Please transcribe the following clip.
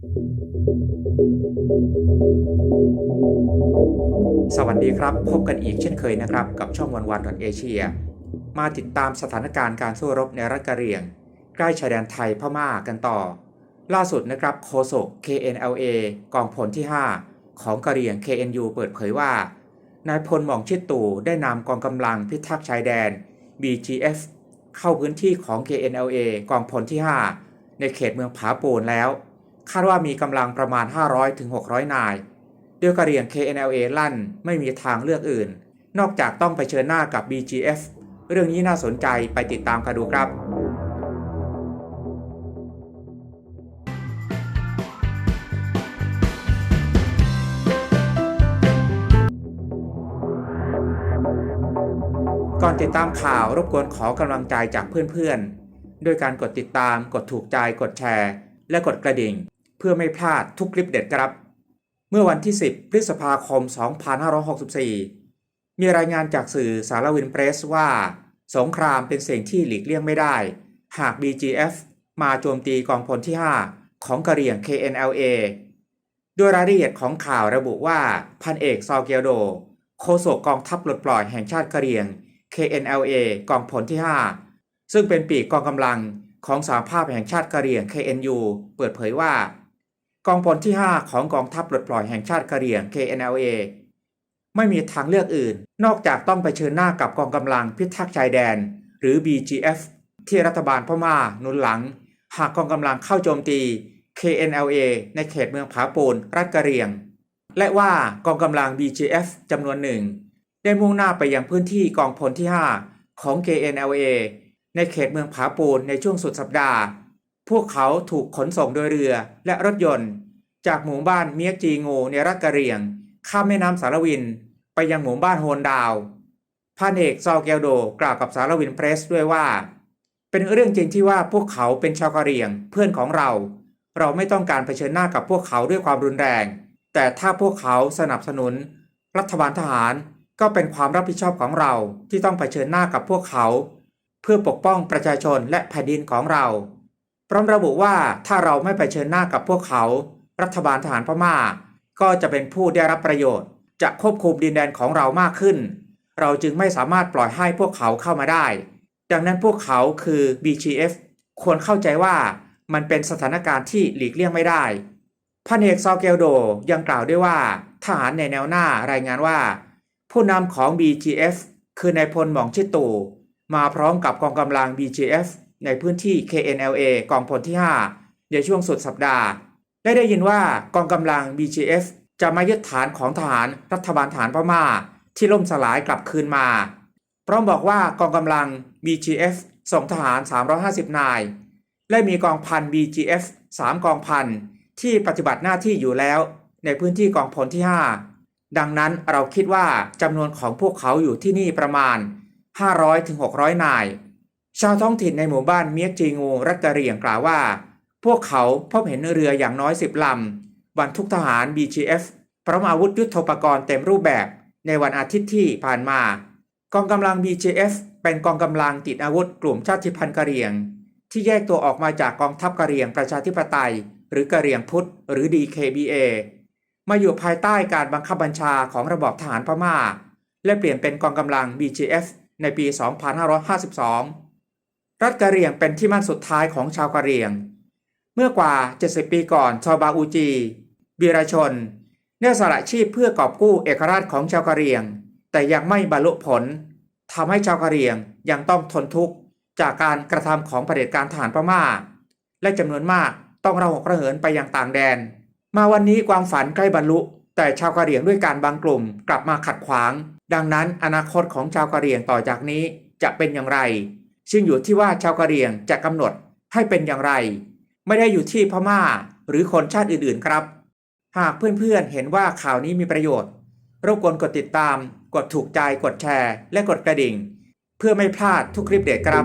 สวัสดีครับ พบกันอีกเช่นเคยนะครับ กับช่องวันวันดอทเอเชียมาติดตามสถานการณ์การสู้รบในรัฐกะเหรี่ยง ใกล้ชายแดนไทยพม่ากันต่อ ล่าสุดนะครับโฆษก KNLA กองพลที่ 5 ของกะเหรี่ยง KNU เปิดเผยว่านายพลหม่องชิดตู่ได้นำกองกำลังพิทักษ์ชายแดน BGF เข้าพื้นที่ของ KNLA กองพลที่ 5 ในเขตเมืองผาปูนแล้ว คาดว่ามีกำลังประมาณ 500-600 นายโดยกระเรียง KNLA ลั่นไม่มีทางเลือกอื่น นอกจากต้องไปเชิญหน้ากับ BGF เรื่องนี้น่าสนใจไปติดตามกันดูครับ ก่อนติดตามข่าวรบกวนขอกำลังใจจากเพื่อนๆ ด้วยการกดติดตาม กดถูกใจ กดแชร์ และกดกระดิ่ง เพื่อไม่พลาดทุกคลิปเด็ดครับ เมื่อวันที่ 10 พฤษภาคม 2564 มีรายงานจากสื่อสารวินเพรสว่า สงครามเป็นสิ่งที่หลีกเลี่ยงไม่ได้ หาก BGF มาโจมตีกองพลที่ 5 ของกะเหรี่ยง KNLA โดยรายละเอียดของข่าวระบุว่าพันเอกซอเกียวโดโฆษกกองทัพปลดปล่อยแห่งชาติกะเหรี่ยง KNLA กองพลที่ 5 ซึ่งเป็นปีกกองกำลังของสหภาพแห่งชาติกะเหรี่ยง KNU เปิดเผยว่า กองพลที่ 5 ของกองทัพปลดปล่อยแห่งชาติกะเหรี่ยง KNLA ไม่มีทางเลือกอื่น นอกจากต้องไปเชิญหน้ากับกองกำลังพิทักษ์ชายแดน หรือ BGF ที่รัฐบาลพม่าหนุนหลัง หากกองกำลังเข้าโจมตี KNLA ในเขตเมืองผาปูนรัฐกะเหรี่ยง และว่ากองกำลัง BGF จำนวนหนึ่ง ได้มุ่งหน้าไปยังพื้นที่กองพลที่ 5 ของ KNLA ในเขตเมืองผาปูนในช่วงสุดสัปดาห์ พวกเขาถูกขนส่งโดยเรือและรถยนต์ จากหมู่บ้านเมียกจีงูในรัฐกะเหรี่ยง ข้ามแม่น้ำสารวิน ไปยังหมู่บ้านโฮนดาวพันเอกซอลเกลโดกล่าวกับสารวินเพรสด้วยว่า เป็นเรื่องจริงที่ว่าพวกเขาเป็นชาวกะเหรี่ยง เพื่อนของเรา เราไม่ต้องการเผชิญหน้ากับพวกเขาด้วยความรุนแรง แต่ถ้าพวกเขาสนับสนุน รัฐบาลทหารก็เป็นความรับผิดชอบของเราที่ต้องเผชิญหน้ากับพวกเขา เพื่อปกป้องประชาชนและแผ่นดินของเรา พร้อมระบุว่าถ้าเราไม่ไปเชิญหน้ากับพวกเขา รัฐบาลทหารพม่า ก็จะเป็นผู้ได้รับประโยชน์ จะควบคุมดินแดนของเรามากขึ้น เราจึงไม่สามารถปล่อยให้พวกเขาเข้ามาได้ ดังนั้นพวกเขาคือ BGF ควรเข้าใจว่ามันเป็นสถานการณ์ที่หลีกเลี่ยงไม่ได้พันเอกซอเกลโดยังกล่าวด้วยว่า ทหารในแนวหน้ารายงานว่า ผู้นำของ BGF คือนายพลหม่องชิดตู่มาพร้อมกับกองกำลัง BGF ในพื้นที่ KNLA กองพลที่ 5 ในช่วงสุดสัปดาห์ ได้ได้ยินว่ากองกำลัง BGF จะมายึดฐานของทหารรัฐบาลฐานพม่า ที่ล่มสลายกลับคืนมา พร้อมบอกว่ากองกำลัง BGF ส่งทหาร 350 นาย และมีกองพัน BGF 3 กองพันที่ปฏิบัติหน้าที่อยู่แล้ว ในพื้นที่กองพลที่ 5 ดังนั้นเราคิดว่าจำนวนของพวกเขาอยู่ที่นี่ประมาณ 500-600 นาย ชาวท้องถิ่นในหมู่บ้านเมียกจีงูรัฐกะเหรี่ยงกล่าวว่า พวกเขาพบเห็นเรืออย่างน้อย10ลำบรรทุกทหาร BGF พร้อมอาวุธยุทโธปกรณ์เต็มรูปแบบ ในวันอาทิตย์ที่ผ่านมา กองกำลัง BGF เป็นกองกำลังติดอาวุธกลุ่มชาติพันธุ์กะเหรี่ยง ที่แยกตัวออกมาจากกองทัพกะเหรี่ยงประชาธิปไตย หรือกะเหรี่ยงพุทธหรือ DKBA มาอยู่ภายใต้การบังคับบัญชาของระบอบทหารพม่า และเปลี่ยนเป็นกองกำลัง BGF ในปี 2552 รัฐกะเหรี่ยงเป็นที่มั่นสุดท้ายของชาวกะเหรี่ยง เมื่อกว่า 70 ปีก่อนชาวบาอูจีบีรชนได้สละชีพเพื่อกอบกู้เอกราชของชาวกะเหรี่ยง แต่ยังไม่บรรลุผลทำให้ชาวกะเหรี่ยงยังต้องทนทุกข์จากการกระทำของเผด็จการทหารพม่า และจำนวนมากต้องระหกระเหินไปยังต่างแดน มาวันนี้ความฝันใกล้บรรลุ แต่ชาวกะเหรี่ยงด้วยการบางกลุ่มกลับมาขัดขวาง ดังนั้นอนาคตของชาวกะเหรี่ยงต่อจากนี้จะเป็นอย่างไร ซึ่งอยู่ที่ว่าชาวกะเหรี่ยงจะกำหนดให้เป็นอย่างไร ไม่ได้อยู่ที่พม่าหรือคนชาติอื่นๆครับ หากเพื่อนๆเห็นว่าข่าวนี้มีประโยชน์รบกวนกดติดตาม กดถูกใจกดแชร์ และกดกระดิ่ง เพื่อไม่พลาดทุกคลิปเด็ดครับ